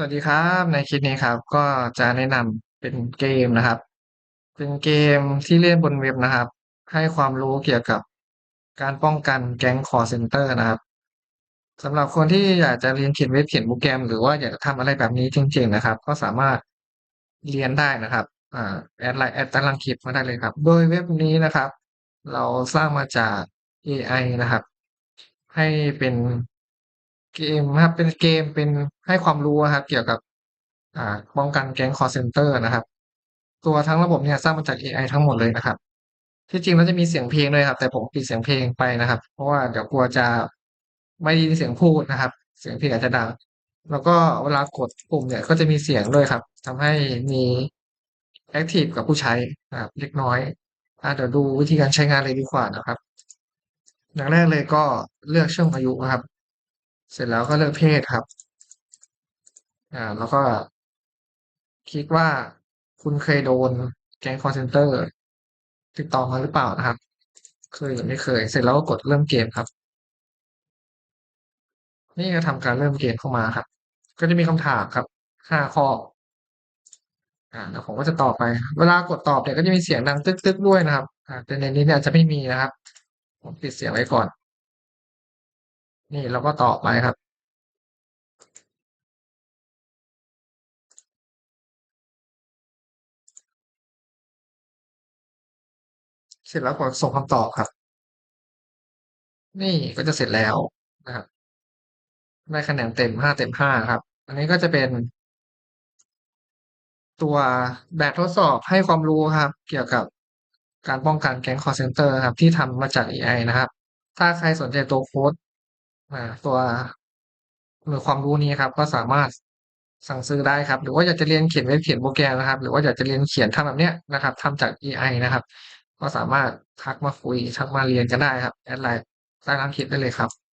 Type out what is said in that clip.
สวัสดีครับในคลิปนี้ครับ ก็จะแนะนำเป็นเกมนะครับ เป็นเกมที่เล่นบนเว็บนะครับ ให้ความรู้เกี่ยวกับการป้องกันแก๊งคอร์เซนเตอร์นะครับสำหรับคนที่อยากจะเรียนเขียนเว็บเขียนโปรแกรม หรือว่าอยากจะทำอะไรแบบนี้จริง ๆนะครับ ก็สามารถเรียนได้นะครับอ่าแอดไลน์แอดตารางคลิปมาได้เลยครับ โดยเว็บนี้นะครับ เราสร้างมาจาก AI นะครับ ให้เป็น เกมครับ เป็นเกมเป็นให้ความรู้ครับ เกี่ยวกับ อ่า ป้องกันแก๊งคอร์เซนเตอร์นะครับ ตัวทั้งระบบเนี่ยสร้างมาจาก AI ทั้งหมดเลยนะครับ ที่จริงแล้วจะมีเสียงเพลงด้วยครับ แต่ผมปิดเสียงเพลงไปนะครับ เพราะว่าเดี๋ยวกลัวจะไม่ได้ยินเสียงพูดนะครับ เสียงเพลงอาจจะดัง แล้วก็เวลากดปุ่มเนี่ยก็จะมีเสียงด้วยครับทำให้มีแอคทีฟกับผู้ใช้นะครับเล็กน้อยอ่าเดี๋ยวดูวิธีการใช้งานเลยดีกว่านะครับ อย่างแรกเลยก็เลือกช่วงอายุนะครับ เสร็จแล้วก็เลือกเพศครับ อ่า แล้วก็คิดว่าคุณเคยโดนแก๊งคอร์เซนเตอร์ ติดต่อมาหรือเปล่านะครับ เคยหรือไม่เคย เสร็จแล้วก็กดเริ่มเกมครับ นี่ก็ทำการเริ่มเกมเข้ามาครับ ก็จะมีคำถามครับห้าข้ออ่าเดี๋ยวผมก็จะตอบไป เวลากดตอบเนี่ยก็จะมีเสียงดังตึ๊กๆด้วยนะครับ อ่าแต่ในนี้เนี่ยจะไม่มีนะครับ ผมปิดเสียงไว้ก่อน นี่เราก็ตอบไปครับ เสร็จแล้วกดส่งคำตอบครับ นี่ก็จะเสร็จแล้วนะครับได้คะแนนเต็มห้าเต็มห้าครับ อันนี้ก็จะเป็น ตัวแบบทดสอบให้ความรู้ครับ เกี่ยวกับการป้องกันแก๊งคอร์เซนเตอร์ครับ ที่ทำมาจาก AI นะครับ ถ้าใครสนใจตัวโค้ด อ่า ตัวหรือความรู้นี้ครับ ก็สามารถสั่งซื้อได้ครับ หรือว่าอยากจะเรียนเขียนเว็บเขียนโปรแกรมนะครับ หรือว่าอยากจะเรียนเขียนทำแบบเนี้ยนะครับทำจาก AI นะครับ ก็สามารถทักมาคุยทักมาเรียนกันได้ครับแอดไลน์ใต้ล่างคลิปได้เลยครับ